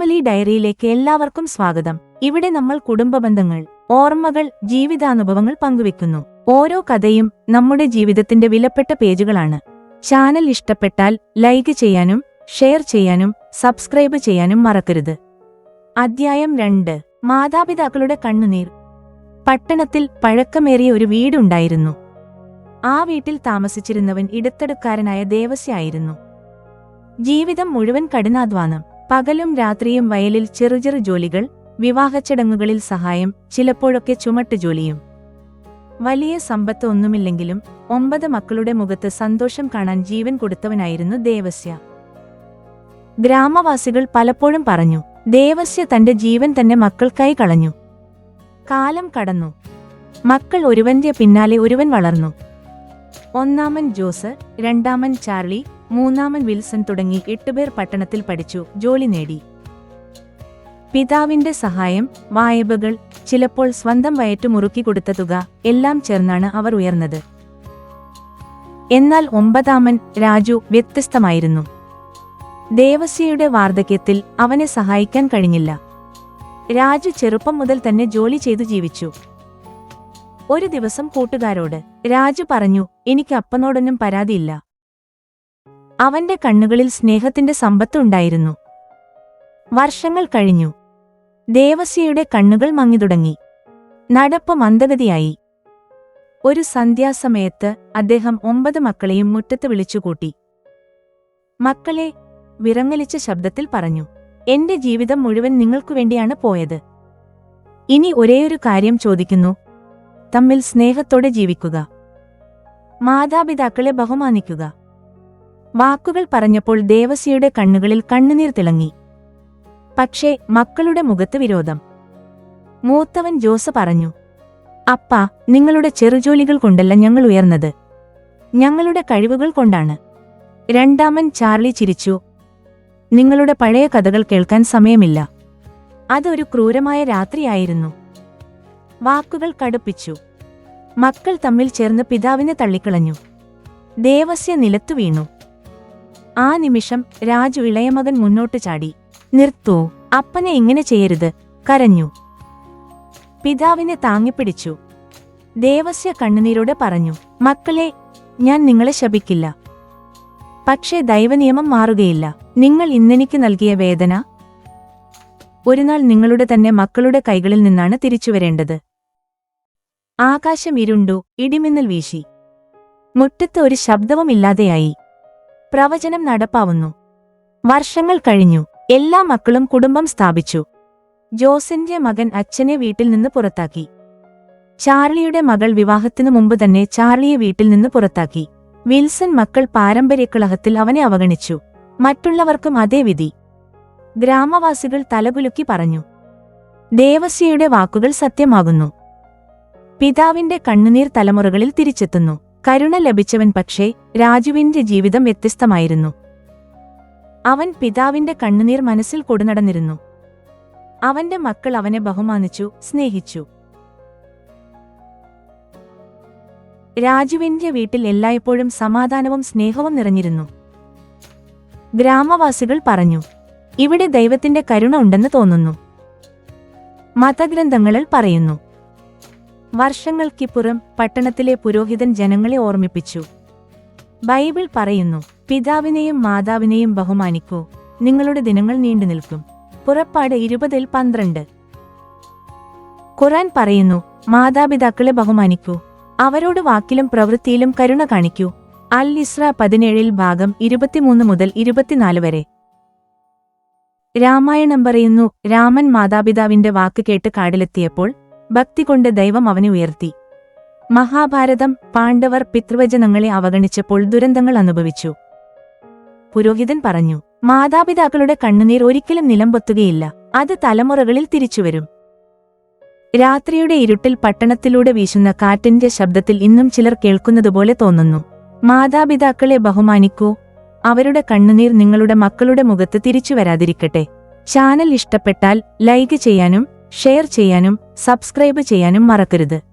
Family ഡയറിയിലേക്ക് എല്ലാവർക്കും സ്വാഗതം. ഇവിടെ നമ്മൾ കുടുംബ ബന്ധങ്ങൾ ഓർമ്മകൾ ജീവിതാനുഭവങ്ങൾ പങ്കുവെക്കുന്നു. ഓരോ കഥയും നമ്മുടെ ജീവിതത്തിന്റെ വിലപ്പെട്ട പേജുകളാണ്. ചാനൽ ഇഷ്ടപ്പെട്ടാൽ ലൈക്ക് ചെയ്യാനും ഷെയർ ചെയ്യാനും സബ്സ്ക്രൈബ് ചെയ്യാനും മറക്കരുത്. അദ്ധ്യായം രണ്ട് മാതാപിതാക്കളുടെ കണ്ണുനീർ. പട്ടണത്തിൽ പഴക്കമേറിയ ഒരു വീടുണ്ടായിരുന്നു. ആ വീട്ടിൽ താമസിച്ചിരുന്നവൻ ഇടത്തടുക്കാരനായ ദേവസ്യായിരുന്നു ജീവിതം മുഴുവൻ കഠിനാധ്വാനം. പകലും രാത്രിയും വയലിൽ ചെറുചെറു ജോലികൾ വിവാഹച്ചടങ്ങുകളിൽ സഹായം ചിലപ്പോഴൊക്കെ ചുമട്ട് ജോലിയും. വലിയ സമ്പത്ത് ഒന്നുമില്ലെങ്കിലും ഒമ്പത് മക്കളുടെ മുഖത്ത് സന്തോഷം കാണാൻ ജീവൻ കൊടുത്തവനായിരുന്നു ദേവസ്യ. ഗ്രാമവാസികൾ പലപ്പോഴും പറഞ്ഞു ദേവസ്യ തന്റെ ജീവൻ തന്നെ മക്കൾക്കായി കളഞ്ഞു. കാലം കടന്നു. മക്കൾ ഒരുവന്റെ പിന്നാലെ ഒരുവൻ വളർന്നു. ഒന്നാമൻ ജോസ് രണ്ടാമൻ ചാർലി മൂന്നാമൻ വിൽസൺ തുടങ്ങി എട്ടുപേർ പട്ടണത്തിൽ പഠിച്ചു ജോലി നേടി. പിതാവിന്റെ സഹായം വായ്പകൾ ചിലപ്പോൾ സ്വന്തം വയറ്റു മുറുക്കി കൊടുത്ത തുക എല്ലാം ചേർന്നാണ് അവർ ഉയർന്നത്. എന്നാൽ ഒമ്പതാമൻ രാജു വ്യത്യസ്തമായിരുന്നു. ദേവസ്യയുടെ വാർദ്ധക്യത്തിൽ അവനെ സഹായിക്കാൻ കഴിഞ്ഞില്ല. രാജു ചെറുപ്പം മുതൽ തന്നെ ജോലി ചെയ്തു ജീവിച്ചു. ഒരു ദിവസം കൂട്ടുകാരോട് രാജു പറഞ്ഞു എനിക്ക് അപ്പനോടൊന്നും പരാതിയില്ല. അവന്റെ കണ്ണുകളിൽ സ്നേഹത്തിന്റെ സമ്പത്തുണ്ടായിരുന്നു വർഷങ്ങൾ കഴിഞ്ഞു. ദേവസ്യയുടെ കണ്ണുകൾ മങ്ങിത്തുടങ്ങി. നടപ്പ് മന്ദഗതിയായി. ഒരു സന്ധ്യാസമയത്ത് അദ്ദേഹം ഒമ്പത് മക്കളെയും മുറ്റത്ത് വിളിച്ചുകൂട്ടി. മക്കളെ വിറങ്ങലിച്ച ശബ്ദത്തിൽ പറഞ്ഞു എന്റെ ജീവിതം മുഴുവൻ നിങ്ങൾക്കു വേണ്ടിയാണ് പോയത്. ഇനി ഒരേയൊരു കാര്യം ചോദിക്കുന്നു. തമ്മിൽ സ്നേഹത്തോടെ ജീവിക്കുക. മാതാപിതാക്കളെ ബഹുമാനിക്കുക. വാക്കുകൾ പറഞ്ഞപ്പോൾ ദേവസ്യയുടെ കണ്ണുകളിൽ കണ്ണുനീർ തിളങ്ങി. പക്ഷേ മക്കളുടെ മുഖത്ത് വിരോധം. മൂത്തവൻ ജോസ് പറഞ്ഞു അപ്പ നിങ്ങളുടെ ചെറുജോലികൾ കൊണ്ടല്ല ഞങ്ങൾ ഉയർന്നത്. ഞങ്ങളുടെ കഴിവുകൾ കൊണ്ടാണ്. രണ്ടാമൻ ചാർലി ചിരിച്ചു നിങ്ങളുടെ പഴയ കഥകൾ കേൾക്കാൻ സമയമില്ല. അതൊരു ക്രൂരമായ രാത്രിയായിരുന്നു വാക്കുകൾ കടുപ്പിച്ചു. മക്കൾ തമ്മിൽ ചേർന്ന് പിതാവിനെ തള്ളിക്കളഞ്ഞു. ദേവസ്യ നിലത്തു വീണു. ആ നിമിഷം രാജു ഇളയമകൻ മുന്നോട്ട് ചാടി. നിർത്തൂ അപ്പനെ ഇങ്ങനെ ചെയ്യരുത് കരഞ്ഞു. പിതാവിനെ താങ്ങിപ്പിടിച്ചു. ദേവസ്യ കണ്ണുനീരോടെ പറഞ്ഞു മക്കളെ ഞാൻ നിങ്ങളെ ശപിക്കില്ല. പക്ഷേ ദൈവനിയമം മാറുകയില്ല. നിങ്ങൾ ഇന്നെനിക്ക് നൽകിയ വേദന? ഒരുനാൾ നിങ്ങളുടെ തന്നെ മക്കളുടെ കൈകളിൽ നിന്നാണ് തിരിച്ചുവരേണ്ടത് ആകാശം ഇരുണ്ടു ഇടിമിന്നൽ വീശി. മുറ്റത്ത് ഒരു ശബ്ദവുമില്ലാതെയായി പ്രവചനം നടപ്പാവുന്നു. വർഷങ്ങൾ കഴിഞ്ഞു. എല്ലാ മക്കളും കുടുംബം സ്ഥാപിച്ചു. ജോസിന്റെ മകൻ അച്ഛനെ വീട്ടിൽ നിന്ന് പുറത്താക്കി. ചാർലിയുടെ മകൾ വിവാഹത്തിനു മുമ്പ് തന്നെ ചാർലിയെ വീട്ടിൽ നിന്ന് പുറത്താക്കി. വിൽസൺ മക്കൾ പാരമ്പര്യക്കളഹത്തിൽ അവനെ അവഗണിച്ചു. മറ്റുള്ളവർക്കും അതേ വിധി. ഗ്രാമവാസികൾ തലകുലുക്കി പറഞ്ഞു. ദേവസ്യയുടെ വാക്കുകൾ സത്യമാകുന്നു. പിതാവിന്റെ കണ്ണുനീർ തലമുറകളിൽ തിരിച്ചെത്തുന്നു. കരുണ ലഭിച്ചവൻ പക്ഷേ രാജുവിന്റെ ജീവിതം വ്യത്യസ്തമായിരുന്നു. അവൻ പിതാവിന്റെ കണ്ണുനീർ മനസ്സിൽ കൊടുനടന്നിരുന്നു. അവന്റെ മക്കൾ അവനെ ബഹുമാനിച്ചു സ്നേഹിച്ചു. രാജുവിന്റെ വീട്ടിൽ എല്ലായ്പ്പോഴും സമാധാനവും സ്നേഹവും നിറഞ്ഞിരുന്നു. ഗ്രാമവാസികൾ പറഞ്ഞു ഇവിടെ ദൈവത്തിന്റെ കരുണ ഉണ്ടെന്ന് തോന്നുന്നു. മതഗ്രന്ഥങ്ങളിൽ പറയുന്നു വർഷങ്ങൾക്കിപ്പുറം പട്ടണത്തിലെ പുരോഹിതൻ ജനങ്ങളെ ഓർമ്മിപ്പിച്ചു. ബൈബിൾ പറയുന്നു പിതാവിനെയും മാതാവിനെയും ബഹുമാനിക്കൂ. നിങ്ങളുടെ ദിനങ്ങൾ നീണ്ടു നിൽക്കും. പുറപ്പാട് ഇരുപതിൽ പന്ത്രണ്ട്. ഖുറാൻ പറയുന്നു മാതാപിതാക്കളെ ബഹുമാനിക്കൂ. അവരോട് വാക്കിലും പ്രവൃത്തിയിലും കരുണ കാണിക്കൂ. അൽ ഇസ്ര പതിനേഴിൽ ഭാഗം ഇരുപത്തിമൂന്ന് മുതൽ ഇരുപത്തിനാല് വരെ. രാമായണം പറയുന്നു രാമൻ മാതാപിതാവിന്റെ വാക്ക് കേട്ട് കാടിലെത്തിയപ്പോൾ ഭക്തി കൊണ്ട് ദൈവം അവനെ ഉയർത്തി. മഹാഭാരതം പാണ്ഡവർ പിതൃവചനങ്ങളെ അവഗണിച്ചപ്പോൾ ദുരന്തങ്ങൾ അനുഭവിച്ചു. പുരോഹിതൻ പറഞ്ഞു മാതാപിതാക്കളുടെ കണ്ണുനീർ ഒരിക്കലും നിലംപൊത്തുകയില്ല അത് തലമുറകളിൽ തിരിച്ചുവരും. രാത്രിയുടെ ഇരുട്ടിൽ പട്ടണത്തിലൂടെ വീശുന്ന കാറ്റിന്റെ ശബ്ദത്തിൽ ഇന്നും ചിലർ കേൾക്കുന്നതുപോലെ തോന്നുന്നു. മാതാപിതാക്കളെ ബഹുമാനിക്കൂ അവരുടെ കണ്ണുനീർ നിങ്ങളുടെ മക്കളുടെ മുഖത്ത് തിരിച്ചു വരാതിരിക്കട്ടെ ചാനൽ ഇഷ്ടപ്പെട്ടാൽ ലൈക്ക് ചെയ്യാനും ഷെയർ ചെയ്യാനും സബ്സ്ക്രൈബ് ചെയ്യാനും മറക്കരുത്.